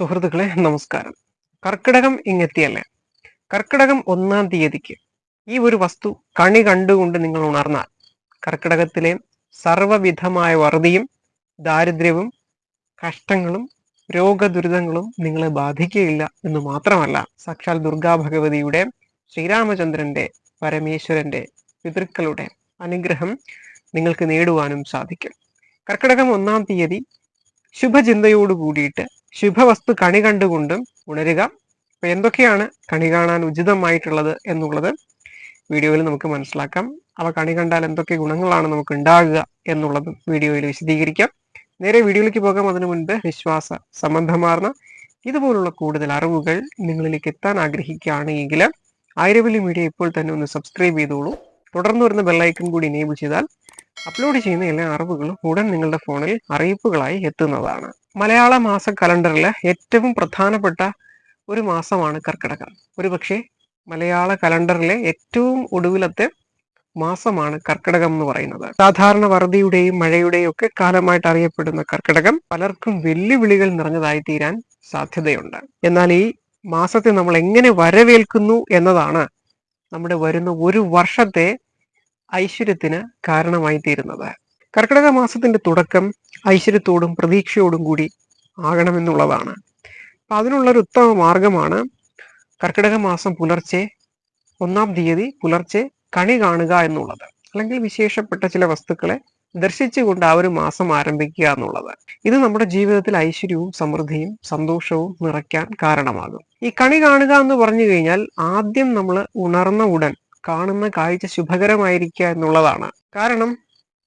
സുഹൃത്തുക്കളെ നമസ്കാരം. കർക്കിടകം ഇങ്ങെത്തിയല്ലേ? കർക്കിടകം ഒന്നാം തീയതിക്ക് ഈ ഒരു വസ്തു കണി കണ്ടുകൊണ്ട് നിങ്ങൾ ഉണർന്നാൽ കർക്കിടകത്തിലെ സർവവിധമായ വറുതിയും ദാരിദ്ര്യവും കഷ്ടങ്ങളും രോഗദുരിതങ്ങളും നിങ്ങളെ ബാധിക്കുകയില്ല എന്ന് മാത്രമല്ല സാക്ഷാൽ ദുർഗാ ഭഗവതിയുടെ ശ്രീരാമചന്ദ്രന്റെ പരമേശ്വരന്റെ പിതൃക്കളുടെ അനുഗ്രഹം നിങ്ങൾക്ക് നേടുവാനും സാധിക്കും. കർക്കിടകം ഒന്നാം തീയതി ശുഭചിന്തയോട് കൂടിയിട്ട് ശുഭവസ്തു കണി കണ്ടുകൊണ്ടും ഉണരുക. അപ്പൊ എന്തൊക്കെയാണ് കണി കാണാൻ ഉചിതമായിട്ടുള്ളത് എന്നുള്ളത് വീഡിയോയിൽ നമുക്ക് മനസ്സിലാക്കാം. അവ കണി കണ്ടാൽ എന്തൊക്കെ ഗുണങ്ങളാണ് നമുക്ക് ഉണ്ടാകുക എന്നുള്ളതും വീഡിയോയിൽ വിശദീകരിക്കാം. നേരെ വീഡിയോയിലേക്ക് പോകാം. അതിനു മുൻപ് വിശ്വാസ സംബന്ധമാർന്ന ഇതുപോലുള്ള കൂടുതൽ അറിവുകൾ നിങ്ങളിലേക്ക് എത്താൻ ആഗ്രഹിക്കുകയാണ് ആയിരവലി മീഡിയ ഇപ്പോൾ തന്നെ ഒന്ന് സബ്സ്ക്രൈബ് ചെയ്തോളൂ. തുടർന്ന് വരുന്ന ബെല്ലൈക്കൺ കൂടി എനേബിൾ ചെയ്താൽ അപ്ലോഡ് ചെയ്യുന്ന എല്ലാ അറിവുകളും ഉടൻ നിങ്ങളുടെ ഫോണിൽ അറിയിപ്പുകളായി എത്തുന്നതാണ്. മലയാള മാസ കലണ്ടറിലെ ഏറ്റവും പ്രധാനപ്പെട്ട ഒരു മാസമാണ് കർക്കിടകം. ഒരുപക്ഷെ മലയാള കലണ്ടറിലെ ഏറ്റവും ഒടുവിലത്തെ മാസമാണ് കർക്കിടകം എന്ന് പറയുന്നത്. സാധാരണ വറുതിയുടെയും മഴയുടെയും ഒക്കെ കാലമായിട്ട് അറിയപ്പെടുന്ന കർക്കിടകം പലർക്കും വെല്ലുവിളികൾ നിറഞ്ഞതായി തീരാൻ സാധ്യതയുണ്ട്. എന്നാൽ ഈ മാസത്തെ നമ്മൾ എങ്ങനെ വരവേൽക്കുന്നു എന്നതാണ് നമ്മുടെ വരുന്ന ഒരു വർഷത്തെ ഐശ്വര്യത്തിന് കാരണമായി തീരുന്നത്. കർക്കിടക മാസത്തിന്റെ തുടക്കം ഐശ്വര്യത്തോടും പ്രതീക്ഷയോടും കൂടി ആകണമെന്നുള്ളതാണ്. അപ്പൊ അതിനുള്ളൊരു ഉത്തമ മാർഗമാണ് കർക്കിടക മാസം പുലർച്ചെ ഒന്നാം തീയതി പുലർച്ചെ കണി കാണുക എന്നുള്ളത്. അല്ലെങ്കിൽ വിശേഷപ്പെട്ട ചില വസ്തുക്കളെ ദർശിച്ചുകൊണ്ട് ആ ഒരു മാസം ആരംഭിക്കുക എന്നുള്ളത്. ഇത് നമ്മുടെ ജീവിതത്തിൽ ഐശ്വര്യവും സമൃദ്ധിയും സന്തോഷവും നിറയ്ക്കാൻ കാരണമാകും. ഈ കണി കാണുക എന്ന് പറഞ്ഞു കഴിഞ്ഞാൽ ആദ്യം നമ്മൾ ഉണർന്ന ഉടൻ കാണുന്ന കാഴ്ച ശുഭകരമായിരിക്കുക എന്നുള്ളതാണ്. കാരണം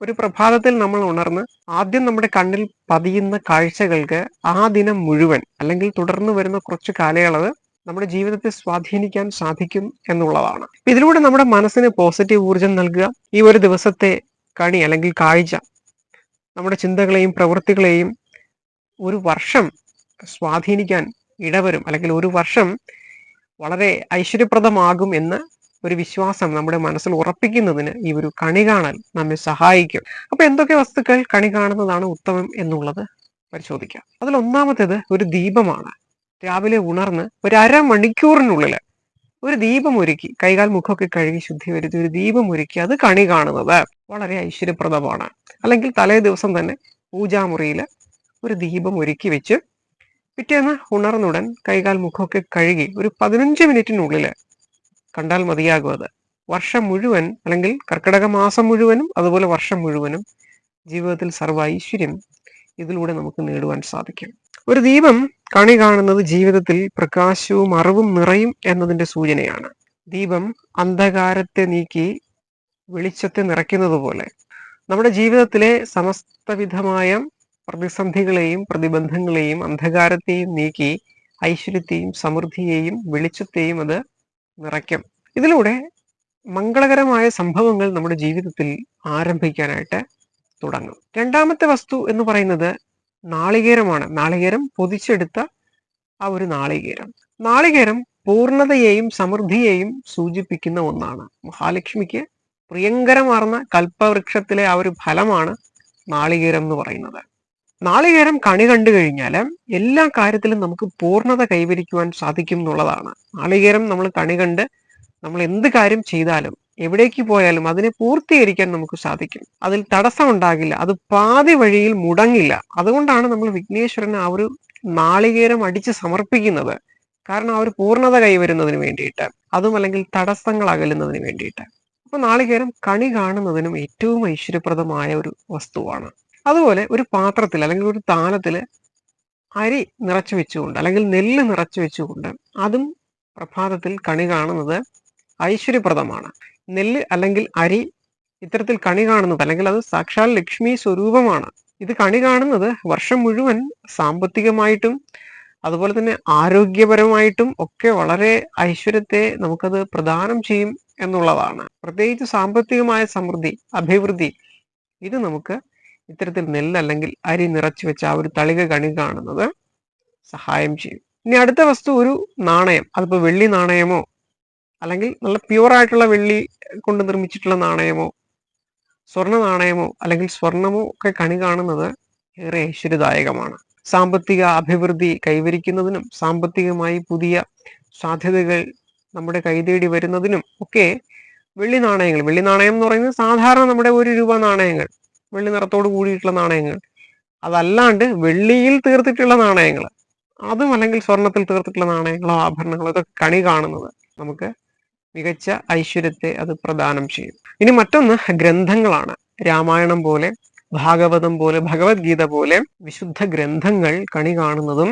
ഒരു പ്രഭാതത്തിൽ നമ്മൾ ഉണർന്ന് ആദ്യം നമ്മുടെ കണ്ണിൽ പതിയുന്ന കാഴ്ചകൾക്ക് ആ ദിനം മുഴുവൻ അല്ലെങ്കിൽ തുടർന്ന് വരുന്ന കുറച്ച് കാലയളവ് നമ്മുടെ ജീവിതത്തെ സ്വാധീനിക്കാൻ സാധിക്കും എന്നുള്ളതാണ്. ഇതിലൂടെ നമ്മുടെ മനസ്സിന് പോസിറ്റീവ് ഊർജം നൽകുക ഈ ഒരു ദിവസത്തെ കണി അല്ലെങ്കിൽ കാഴ്ച നമ്മുടെ ചിന്തകളെയും പ്രവൃത്തികളെയും ഒരു വർഷം സ്വാധീനിക്കാൻ ഇടവരും അല്ലെങ്കിൽ ഒരു വർഷം വളരെ ഐശ്വര്യപ്രദമാകും എന്ന് ഒരു വിശ്വാസം നമ്മുടെ മനസ്സിൽ ഉറപ്പിക്കുന്നതിന് ഈ ഒരു കണി കാണൽ നമ്മെ സഹായിക്കും. അപ്പൊ എന്തൊക്കെ വസ്തുക്കൾ കണി കാണുന്നതാണ് ഉത്തമം എന്നുള്ളത് പരിശോധിക്കാം. അതിൽ ഒന്നാമത്തേത് ഒരു ദീപമാണ്. രാവിലെ ഉണർന്ന് ഒരു അരമണിക്കൂറിനുള്ളിൽ ഒരു ദീപം ഒരുക്കി കൈകാൽ മുഖമൊക്കെ കഴുകി ശുദ്ധി വരുത്തി ഒരു ദീപം ഒരുക്കി അത് കണി കാണുന്നത് വളരെ ഐശ്വര്യപ്രദമാണ്. അല്ലെങ്കിൽ തലേ ദിവസം തന്നെ പൂജാമുറിയിൽ ഒരു ദീപം ഒരുക്കി വെച്ച് പിറ്റേന്ന് ഉണർന്നുടൻ കൈകാൽ മുഖമൊക്കെ കഴുകി ഒരു പതിനഞ്ച് മിനിറ്റിനുള്ളിൽ കണ്ടാൽ മതിയാകും അത്. വർഷം മുഴുവൻ അല്ലെങ്കിൽ കർക്കിടക മാസം മുഴുവനും അതുപോലെ വർഷം മുഴുവനും ജീവിതത്തിൽ സർവ ഐശ്വര്യം ഇതിലൂടെ നമുക്ക് നേടുവാൻ സാധിക്കും. ഒരു ദീപം കണി കാണുന്നത് ജീവിതത്തിൽ പ്രകാശവും അറിവും നിറയും എന്നതിന്റെ സൂചനയാണ്. ദീപം അന്ധകാരത്തെ നീക്കി വെളിച്ചത്തെ നിറയ്ക്കുന്നത് പോലെ. നമ്മുടെ ജീവിതത്തിലെ സമസ്തവിധമായ പ്രതിസന്ധികളെയും പ്രതിബന്ധങ്ങളെയും അന്ധകാരത്തെയും നീക്കി ഐശ്വര്യത്തെയും സമൃദ്ധിയെയും വെളിച്ചത്തെയും അത് നിറയ്ക്കും. ഇതിലൂടെ മംഗളകരമായ സംഭവങ്ങൾ നമ്മുടെ ജീവിതത്തിൽ ആരംഭിക്കാനായിട്ട് തുടങ്ങും. രണ്ടാമത്തെ വസ്തു എന്ന് പറയുന്നത് നാളികേരമാണ്. നാളികേരം പൊതിച്ചെടുത്ത ആ ഒരു നാളികേരം. നാളികേരം പൂർണതയെയും സമൃദ്ധിയെയും സൂചിപ്പിക്കുന്ന ഒന്നാണ്. മഹാലക്ഷ്മിക്ക് പ്രിയങ്കരമാർന്ന കൽപ്പവൃക്ഷത്തിലെ ആ ഒരു ഫലമാണ് നാളികേരം എന്ന് പറയുന്നത്. നാളികേരം കണി കണ്ടു കഴിഞ്ഞാൽ എല്ലാ കാര്യത്തിലും നമുക്ക് പൂർണത കൈവരിക്കുവാൻ സാധിക്കും എന്നുള്ളതാണ്. നാളികേരം നമ്മൾ കണി കണ്ട് നമ്മൾ എന്ത് കാര്യം ചെയ്താലും എവിടേക്ക് പോയാലും അതിനെ പൂർത്തീകരിക്കാൻ നമുക്ക് സാധിക്കും. അതിൽ തടസ്സം ഉണ്ടാകില്ല. അത് പാതി വഴിയിൽ മുടങ്ങില്ല. അതുകൊണ്ടാണ് നമ്മൾ വിഘ്നേശ്വരന് ആ ഒരു നാളികേരം അടിച്ച് സമർപ്പിക്കുന്നത്. കാരണം ആ ഒരു പൂർണത കൈവരുന്നതിന് വേണ്ടിയിട്ട്. അതും അല്ലെങ്കിൽ തടസ്സങ്ങൾ അകലുന്നതിന് വേണ്ടിയിട്ട്. അപ്പൊ നാളികേരം കണി കാണുന്നതിനും ഏറ്റവും ഐശ്വര്യപ്രദമായ ഒരു വസ്തുവാണ്. അതുപോലെ ഒരു പാത്രത്തിൽ അല്ലെങ്കിൽ ഒരു താലത്തിൽ അരി നിറച്ചു വെച്ചുകൊണ്ട് അല്ലെങ്കിൽ നെല്ല് നിറച്ചു വെച്ചുകൊണ്ട് അതും പ്രഭാതത്തിൽ കണി കാണുന്നത് ഐശ്വര്യപ്രദമാണ്. നെല്ല് അല്ലെങ്കിൽ അരി ഇത്തരത്തിൽ കണി കാണുന്നത് അല്ലെങ്കിൽ അത് സാക്ഷാൽ ലക്ഷ്മി സ്വരൂപമാണ്. ഇത് കണി കാണുന്നത് വർഷം മുഴുവൻ സാമ്പത്തികമായിട്ടും അതുപോലെ തന്നെ ആരോഗ്യപരമായിട്ടും ഒക്കെ വളരെ ഐശ്വര്യത്തെ നമുക്കത് പ്രദാനം ചെയ്യും എന്നുള്ളതാണ്. പ്രത്യേകിച്ച് സാമ്പത്തികമായ സമൃദ്ധി അഭിവൃദ്ധി ഇത് നമുക്ക് ഇത്തരത്തിൽ നെല്ല് അല്ലെങ്കിൽ അരി നിറച്ചു വെച്ച ആ ഒരു തളിക കണി കാണുന്നത് സഹായം ചെയ്യും. ഇനി അടുത്ത വസ്തു ഒരു നാണയം. അതിപ്പോ വെള്ളി നാണയമോ? അല്ലെങ്കിൽ നല്ല പ്യുവർ ആയിട്ടുള്ള വെള്ളി കൊണ്ട് നിർമ്മിച്ചിട്ടുള്ള നാണയമോ? സ്വർണ നാണയമോ? അല്ലെങ്കിൽ സ്വർണമോ ഒക്കെ കണി കാണുന്നത് ഏറെ ഐശ്വര്യദായകമാണ്. സാമ്പത്തിക അഭിവൃദ്ധി കൈവരിക്കുന്നതിനും സാമ്പത്തികമായി പുതിയ സാധ്യതകൾ നമ്മുടെ കൈതേടി വരുന്നതിനും ഒക്കെ വെള്ളി നാണയങ്ങൾ. വെള്ളി നാണയം എന്ന് പറയുന്നത് സാധാരണ നമ്മുടെ ഒരു രൂപ നാണയങ്ങൾ. വെള്ളി നിറത്തോട് കൂടിയിട്ടുള്ള നാണയങ്ങൾ. അതല്ലാണ്ട് വെള്ളിയിൽ തീർത്തിട്ടുള്ള നാണയങ്ങൾ. അതും അല്ലെങ്കിൽ സ്വർണത്തിൽ തീർത്തിട്ടുള്ള നാണയങ്ങളോ ആഭരണങ്ങളോ ഒക്കെ കണി കാണുന്നത് നമുക്ക് മികച്ച ഐശ്വര്യത്തെ അത് പ്രദാനം ചെയ്യും. ഇനി മറ്റൊന്ന് ഗ്രന്ഥങ്ങളാണ്. രാമായണം പോലെ ഭാഗവതം പോലെ ഭഗവത്ഗീത പോലെ വിശുദ്ധ ഗ്രന്ഥങ്ങൾ കണി കാണുന്നതും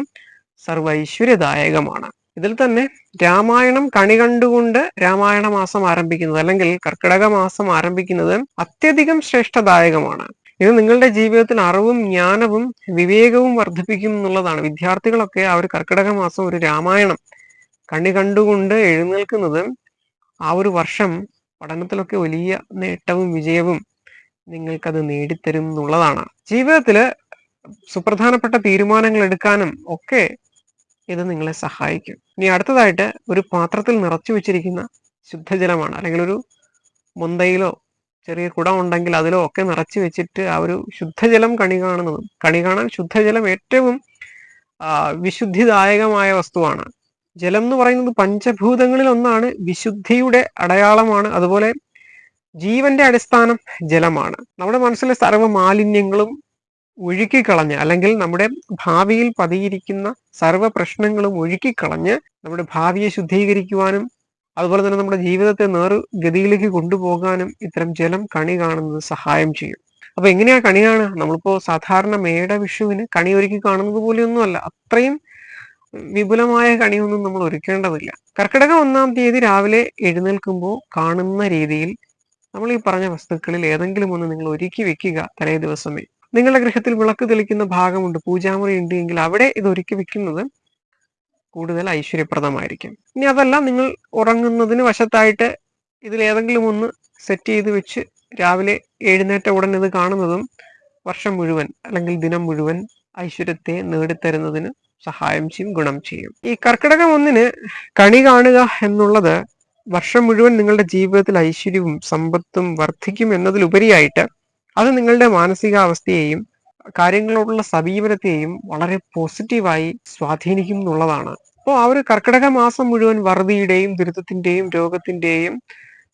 സർവൈശ്വര്യദായകമാണ്. ഇതിൽ തന്നെ രാമായണം കണി കണ്ടുകൊണ്ട് രാമായണ മാസം ആരംഭിക്കുന്നത് അല്ലെങ്കിൽ കർക്കിടക മാസം ആരംഭിക്കുന്നത് അത്യധികം ശ്രേഷ്ഠദായകമാണ്. ഇത് നിങ്ങളുടെ ജീവിതത്തിൽ അറിവും ജ്ഞാനവും വിവേകവും വർദ്ധിപ്പിക്കും എന്നുള്ളതാണ്. വിദ്യാർത്ഥികളൊക്കെ ആ ഒരു കർക്കിടക മാസം ഒരു രാമായണം കണി കണ്ടുകൊണ്ട് എഴുന്നേൽക്കുന്നത് ആ ഒരു വർഷം പഠനത്തിലൊക്കെ വലിയ നേട്ടവും വിജയവും നിങ്ങൾക്കത് നേടിത്തരും എന്നുള്ളതാണ്. ജീവിതത്തിൽ സുപ്രധാനപ്പെട്ട തീരുമാനങ്ങൾ എടുക്കാനും ഒക്കെ ഇത് നിങ്ങളെ സഹായിക്കും. ഇനി അടുത്തതായിട്ട് ഒരു പാത്രത്തിൽ നിറച്ചു വെച്ചിരിക്കുന്ന ശുദ്ധജലമാണ്. അല്ലെങ്കിൽ ഒരു മുന്തയിലോ ചെറിയ കുടം ഉണ്ടെങ്കിൽ അതിലോ ഒക്കെ നിറച്ചു വെച്ചിട്ട് ആ ഒരു ശുദ്ധജലം കണി കാണുന്നതും കണി കാണാൻ ശുദ്ധജലം ഏറ്റവും വിശുദ്ധിദായകമായ വസ്തുവാണ്. ജലം എന്ന് പറയുന്നത് പഞ്ചഭൂതങ്ങളിൽ ഒന്നാണ്. വിശുദ്ധിയുടെ അടയാളമാണ്. അതുപോലെ ജീവന്റെ അടിസ്ഥാനം ജലമാണ്. നമ്മുടെ മനസ്സിലെ സർവ മാലിന്യങ്ങളും ഒഴുക്കിക്കളഞ്ഞ് അല്ലെങ്കിൽ നമ്മുടെ ഭാവിയിൽ പതിയിരിക്കുന്ന സർവ പ്രശ്നങ്ങളും ഒഴുക്കിക്കളഞ്ഞ് നമ്മുടെ ഭാവിയെ ശുദ്ധീകരിക്കുവാനും അതുപോലെ തന്നെ നമ്മുടെ ജീവിതത്തെ നേർ ഗതിയിലേക്ക് കൊണ്ടുപോകാനും ഇത്തരം ജലം കണി കാണുന്നത് സഹായം ചെയ്യും. അപ്പൊ എങ്ങനെയാ കണി കാണുക? നമ്മളിപ്പോ സാധാരണ മേട വിഷുവിന് കണി ഒരുക്കി കാണുന്നത് പോലെയൊന്നുമല്ല. അത്രയും വിപുലമായ കണിയൊന്നും നമ്മൾ ഒരുക്കേണ്ടതില്ല. കർക്കിടക ഒന്നാം തീയതി രാവിലെ എഴുന്നേൽക്കുമ്പോൾ കാണുന്ന രീതിയിൽ നമ്മൾ ഈ പറഞ്ഞ വസ്തുക്കളിൽ ഏതെങ്കിലും ഒന്ന് നിങ്ങൾ ഒരുക്കി വെക്കുക തലേ ദിവസമേ. നിങ്ങളുടെ ഗൃഹത്തിൽ വിളക്ക് തെളിക്കുന്ന ഭാഗമുണ്ട്. പൂജാമുറി ഉണ്ട് എങ്കിൽ അവിടെ ഇത് ഒരുക്കി വെക്കുന്നത് കൂടുതൽ ഐശ്വര്യപ്രദമായിരിക്കും. ഇനി അതല്ല നിങ്ങൾ ഉറങ്ങുന്നതിന് വശത്തായിട്ട് ഇതിൽ ഏതെങ്കിലും ഒന്ന് സെറ്റ് ചെയ്ത് വെച്ച് രാവിലെ എഴുന്നേറ്റ ഉടൻ ഇത് കാണുന്നതും വർഷം മുഴുവൻ അല്ലെങ്കിൽ ദിനം മുഴുവൻ ഐശ്വര്യത്തെ നേടിത്തരുന്നതിന് സഹായം ചെയ്യും ഗുണം ചെയ്യും. ഈ കർക്കിടകം ഒന്നിന് കണി കാണുക എന്നുള്ളത് വർഷം മുഴുവൻ നിങ്ങളുടെ ജീവിതത്തിൽ ഐശ്വര്യവും സമ്പത്തും വർദ്ധിക്കും എന്നതിലുപരിയായിട്ട് അത് നിങ്ങളുടെ മാനസികാവസ്ഥയെയും കാര്യങ്ങളോടുള്ള സമീപനത്തെയും വളരെ പോസിറ്റീവായി സ്വാധീനിക്കും എന്നുള്ളതാണ് അപ്പോൾ ആ ഒരു കർക്കിടക മാസം മുഴുവൻ വറുതിയുടെയും ദുരിതത്തിന്റെയും രോഗത്തിന്റെയും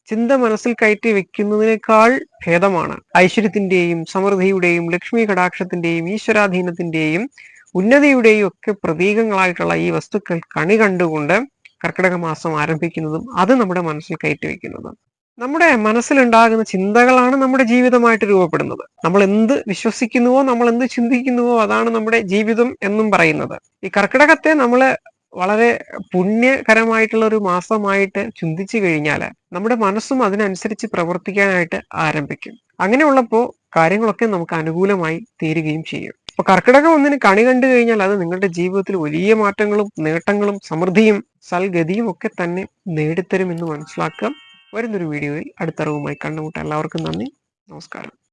ചിന്ത മനസ്സിൽ കയറ്റി വെക്കുന്നതിനേക്കാൾ ഭേദമാണ്. ഐശ്വര്യത്തിന്റെയും സമൃദ്ധിയുടെയും ലക്ഷ്മി കടാക്ഷത്തിന്റെയും ഈശ്വരാധീനത്തിന്റെയും ഉന്നതിയുടെയും ഒക്കെ പ്രതീകങ്ങളായിട്ടുള്ള ഈ വസ്തുക്കൾ കണി കണ്ടുകൊണ്ട് കർക്കിടക മാസം ആരംഭിക്കുന്നതും അത് നമ്മുടെ മനസ്സിൽ കയറ്റി വെക്കുന്നതും. നമ്മുടെ മനസ്സിലുണ്ടാകുന്ന ചിന്തകളാണ് നമ്മുടെ ജീവിതമായിട്ട് രൂപപ്പെടുന്നത്. നമ്മൾ എന്ത് വിശ്വസിക്കുന്നുവോ നമ്മൾ എന്ത് ചിന്തിക്കുന്നുവോ അതാണ് നമ്മുടെ ജീവിതം എന്നും പറയുന്നത്. ഈ കർക്കിടകത്തെ നമ്മൾ വളരെ പുണ്യകരമായിട്ടുള്ള ഒരു മാസമായിട്ട് ചിന്തിച്ചു കഴിഞ്ഞാൽ നമ്മുടെ മനസ്സും അതിനനുസരിച്ച് പ്രവർത്തിക്കാനായിട്ട് ആരംഭിക്കും. അങ്ങനെയുള്ളപ്പോൾ കാര്യങ്ങളൊക്കെ നമുക്ക് അനുകൂലമായി തീരുകയും ചെയ്യും. അപ്പൊ കർക്കിടകം ഒന്നിന് കണി കണ്ടു കഴിഞ്ഞാൽ അത് നിങ്ങളുടെ ജീവിതത്തിൽ വലിയ മാറ്റങ്ങളും നേട്ടങ്ങളും സമൃദ്ധിയും സൽഗതിയും ഒക്കെ തന്നെ നേടിത്തരും എന്ന് മനസ്സിലാക്കാം വരുന്നൊരു വീഡിയോയിൽ അടുത്ത അറിവുമായി കണ്ടുമുട്ടാം എല്ലാവർക്കും നന്ദി. നമസ്കാരം.